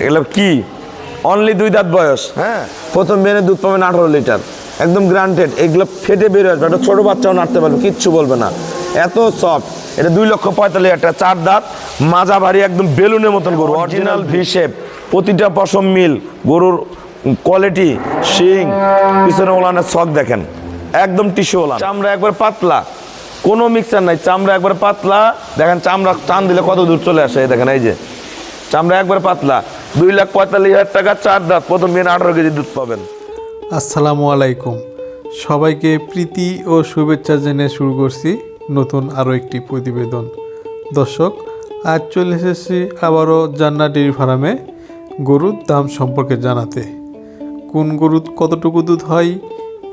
এগুলো কি? অনলি দুই দাঁত বয়স। হ্যাঁ? প্রথম বিয়ানে দুধ পাবেন আঠারো লিটার। একদম গ্রান্টেড। এগুলো ফেটে বের আসবে। একটা ছোটো বাচ্চাও নাড়তে পারবে কিচ্ছু বলবে না। এত সফট এটা দুই লক্ষ পঁয়তাল্লিশ টাকা। চার দাঁত মাজা ভারী একদম বেলুনের মতন গরু। অরিজিনাল ভি শেপ প্রতিটা পশম মিল। গরুর কোয়ালিটি শিং পিছনে ওলানের শখ দেখেন। একদম টিস্যু ওলান। চামড়া একবার পাতলা। কোনো মিক্সার নাই। চামড়া একবার পাতলা। দেখেন চামড়া টান দিলে কত দূর চলে আসে দেখেন এই যে। চামড়া একবার পাতলা। দুই লাখ পঁয়তাল্লিশ হাজার টাকা চার দাঁত, প্রথম দিন আঠারো কেজি দুধ পাবেন। আসসালামু আলাইকুম। সবাইকে প্রীতি ও শুভেচ্ছা জেনে শুরু করছি নতুন আরও একটি প্রতিবেদন। দর্শক, আজ চলে এসেছি আবারও জান্নাত ডেয়ারি ফার্মে গরুর দাম সম্পর্কে জানাতে। কোন গরুর কতটুকু দুধ হয়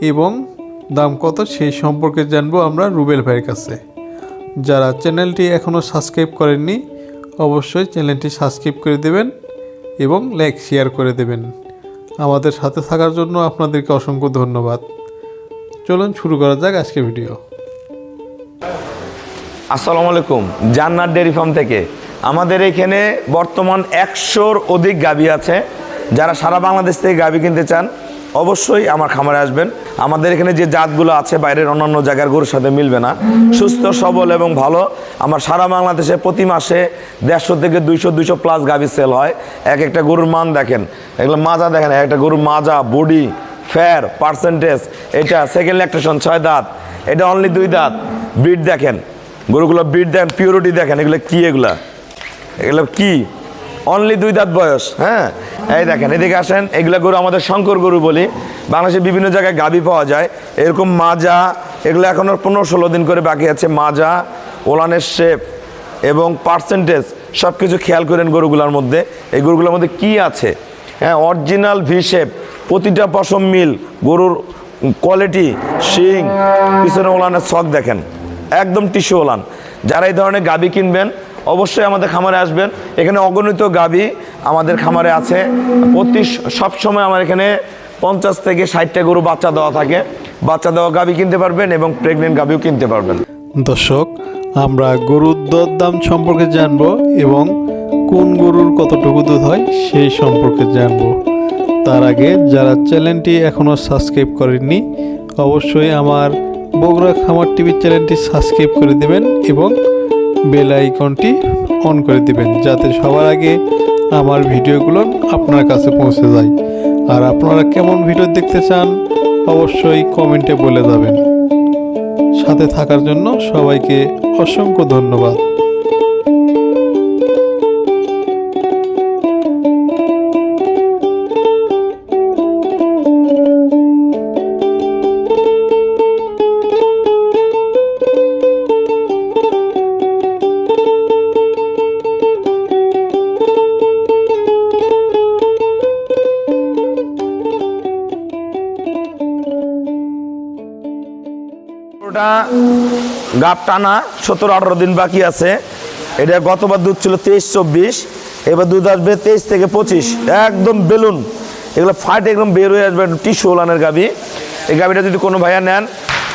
এবং দাম কত সেই সম্পর্কে জানব আমরা রুবেল ভাইয়ের কাছে। যারা চ্যানেলটি এখনও সাবস্ক্রাইব করেননি, অবশ্যই চ্যানেলটি সাবস্ক্রাইব করে দেবেন। এবং লাইক শেয়ার করে দেবেন। আমাদের সাথে থাকার জন্য আপনাদেরকে অসংখ্য ধন্যবাদ। চলুন শুরু করা যাক আজকে ভিডিও। আসসালামু আলাইকুম, জান্নাত ডেয়ারি ফার্ম থেকে। আমাদের এখানে বর্তমান একশোর অধিক গাবি আছে। যারা সারা বাংলাদেশ থেকে গাবি কিনতে চান অবশ্যই আমার খামারে আসবেন। আমাদের এখানে যে জাতগুলো আছে, বাইরের অন্যান্য জায়গার গরুর সাথে মিলবে না। সুস্থ, সবল এবং ভালো। আমার সারা বাংলাদেশে প্রতি মাসে দেড়শো থেকে দুইশো দুইশো প্লাস গাভী সেল হয়। এক একটা গরুর মান দেখেন। এগুলো মাজা দেখেন, এক একটা গরুর মাজা বডি ফেয়ার পার্সেন্টেজ এটা সেকেন্ড ল্যাকটেশন ছয় দাঁত। এটা অনলি দুই দাঁত। ব্রিড দেখেন। গরুগুলো ব্রিড দেখেন পিওরিটি দেখেন, এগুলো কী এগুলা? এগুলো কি? অনলি দুই দাঁত বয়স হ্যাঁ? এই দেখেন, এদিকে আসেন, এগুলো গরু আমাদের শঙ্কর গরু বলি। বাংলাদেশের বিভিন্ন জায়গায় গাবি পাওয়া যায়। এরকম মাজা, এগুলো এখনও পনেরো ষোলো দিন করে বাকি আছে। মাজা, ওলানের শেপ এবং পার্সেন্টেজ সব কিছু খেয়াল করেন গরুগুলোর মধ্যে। এই গরুগুলোর মধ্যে কি আছে? হ্যাঁ অরিজিনাল ভি শেপ প্রতিটা পশম মিল, গরুর কোয়ালিটি শিং, পিছনে ওলানের শখ দেখেন। একদম টিস্যু ওলান। যারা এই ধরনের গাবি কিনবেন অবশ্যই আমাদের খামারে আসবেন। এখানে অগণিত গাবি আমাদের খামারে আছে। প্রতি সবসময় আমার এখানে পঞ্চাশ থেকে ষাটটা গরু বাচ্চা দেওয়া থাকে। বাচ্চা দেওয়া গাবি কিনতে পারবেন এবং প্রেগনেন্ট গাবিও কিনতে পারবেন। দর্শক, আমরা গরুর দর দাম সম্পর্কে জানব এবং কোন গরুর কতটুকু দুধ হয় সেই সম্পর্কে জানব। তার আগে যারা চ্যানেলটি এখনও সাবস্ক্রাইব করেননি, অবশ্যই আমার বগুড়া খামার টিভির চ্যানেলটি সাবস্ক্রাইব করে দেবেন এবং বেল আইকনটি অন করে দিবেন, যাতে সবার আগে আমার ভিডিওগুলো আপনার কাছে পৌঁছে যায়। আর আপনারা কেমন ভিডিও দেখতে চান, অবশ্যই কমেন্টে বলে যাবেন। সাথে থাকার জন্য সবাইকে অসংখ্য ধন্যবাদ। ওটা গাপ টানা সতেরো আঠারো দিন বাকি আছে। এটা গতবার দুধ ছিল তেইশ চব্বিশ এবার দুধ আসবে তেইশ থেকে পঁচিশ। একদম বেলুন। এগুলো ফাট একদম বের হয়ে আসবে টিস্যু ওলানের গাবি। এই গাবিটা যদি কোনো ভাইয়া নেন,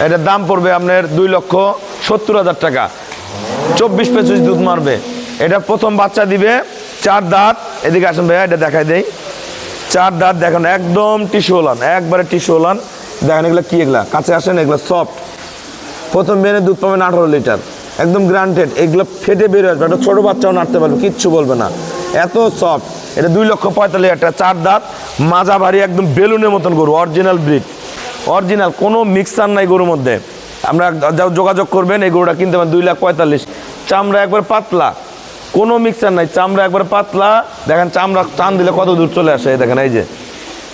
এটার দাম পড়বে আপনার দুই লক্ষ সত্তর হাজার টাকা। চব্বিশ পঁচিশ দুধ মারবে। এটা প্রথম বাচ্চা দিবে, চার দাঁত। এদিকে আসেন ভাইয়া, এটা দেখাই দেই। চার দাঁত দেখেন, একদম টিস্যু ওলান, একবারে টিস্যু ওলান। দেখেন এগুলো কি এগুলা? কাছে আসেন, এগুলো সফট প্রথম বেনে দুধ পাবেন আঠারো লিটার। একদম গ্রান্টেড এগুলো ফেটে বেরো আসবে, একটা ছোটো বাচ্চাও নাড়তে পারবে, কিচ্ছু বলবে না। এত সফট এটা দুই লক্ষ পঁয়তাল্লিশ হাজার চার দাঁত মাজা ভারী একদম বেলুনের মতন গরু অরিজিনাল ব্রিড অরিজিনাল কোনো মিক্সার নাই গরুর মধ্যে। আমরা যোগাযোগ করবেন, এই গরুটা কিনতে পারেন দুই লাখ পঁয়তাল্লিশ। চামড়া একবার পাতলা, কোনো মিক্সার নাই, চামড়া একবার পাতলা, দেখেন চামড়া টান দিলে কত দূর চলে আসে দেখেন, এই যে।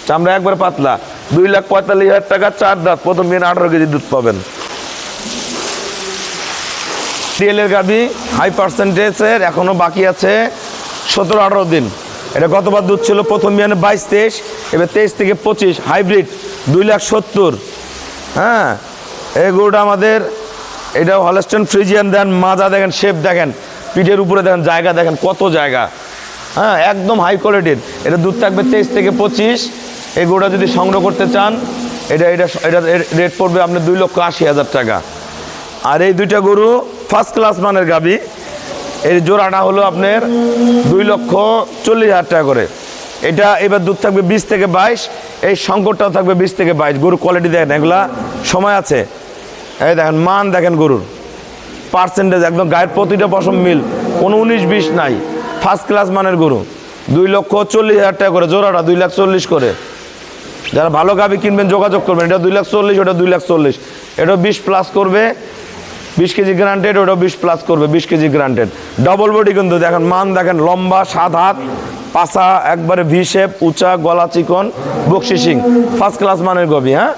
চামড়া একবার পাতলা, দুই লাখ পঁয়তাল্লিশ হাজার টাকা, চার দাঁত, প্রথম দিন আঠারো কেজি দুধ পাবেন। ডিএলের গাবি হাই পার্সেন্টেজের এখনও বাকি আছে সতেরো, আঠারো দিন। এটা গতবার দুধ ছিল প্রথম বিয়ানে বাইশ, তেইশ, এবার তেইশ থেকে পঁচিশ হাইব্রিড দুই লাখ সত্তর। হ্যাঁ এই গরুটা আমাদের এটা হলস্টেন ফ্রিজিয়ান দেন, মাজা দেখেন শেপ দেখেন, পিঠের উপরে দেখেন, জায়গা দেখেন, কত জায়গা। হ্যাঁ একদম হাই কোয়ালিটির এটা দুধ থাকবে তেইশ থেকে পঁচিশ। এই গরুটা যদি সংগ্রহ করতে চান এটা এটা এটা রেট পড়বে আপনার দুই লক্ষ আশি হাজার টাকা। আর এই দুইটা গরু ফার্স্ট ক্লাস মানের গাবি। এর জোড়াটা হলো আপনার দুই লক্ষ চল্লিশ হাজার টাকা করে। এটা এবার দুধ থাকবে বিশ থেকে বাইশ, এই শঙ্করটাও থাকবে বিশ থেকে বাইশ। গরুর কোয়ালিটি দেখেন, এগুলা সময় আছে। এই দেখেন, মান দেখেন গরুর। পার্সেন্টেজ একদম গায়ের প্রতিটা পশম মিল, কোনো উনিশ বিশ নাই। ফার্স্ট ক্লাস মানের গরু, দুই লক্ষ চল্লিশ হাজার টাকা করে, জোড়াটা দুই লাখ চল্লিশ করে। যারা ভালো গাবি কিনবেন, যোগাযোগ করবেন। এটা দুই লাখ চল্লিশ, ওটা দুই লাখ চল্লিশ। এটা বিশ প্লাস করবে। বিশ কেজি গ্রান্টেড ওটা বিশ প্লাস করবে, বিশ কেজি গ্রান্টেড ডবল বডি কিন্তু দেখেন, মান দেখেন, লম্বা, সাত হাত, পাছা, একবারে ভি শেপ উঁচা, গলা চিকন বক্সি সিং ফার্স্ট ক্লাস মানের গবি হ্যাঁ?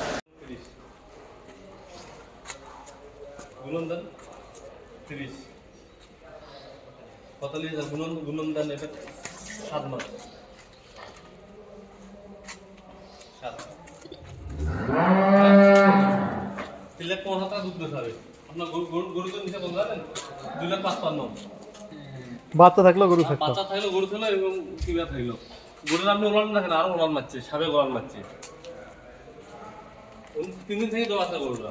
গুণন গুণন দেন এটা সাত মাস। তিন লাখ পনেরো টাকা দুধ বেচা আপনার গরু গরু তো নিচে বলতে জানেন দুই লাখ বাচ্চা থাকল গরু থাকতো। বাচ্চা থাকল গরু থাকল এবং কিবা থাকল। গরুর আপনি ওলান দেখেন আরও ওলান মারছে সাবে ওলান মারছে। তিন দিন থেকে তো বাচ্চা গরুরা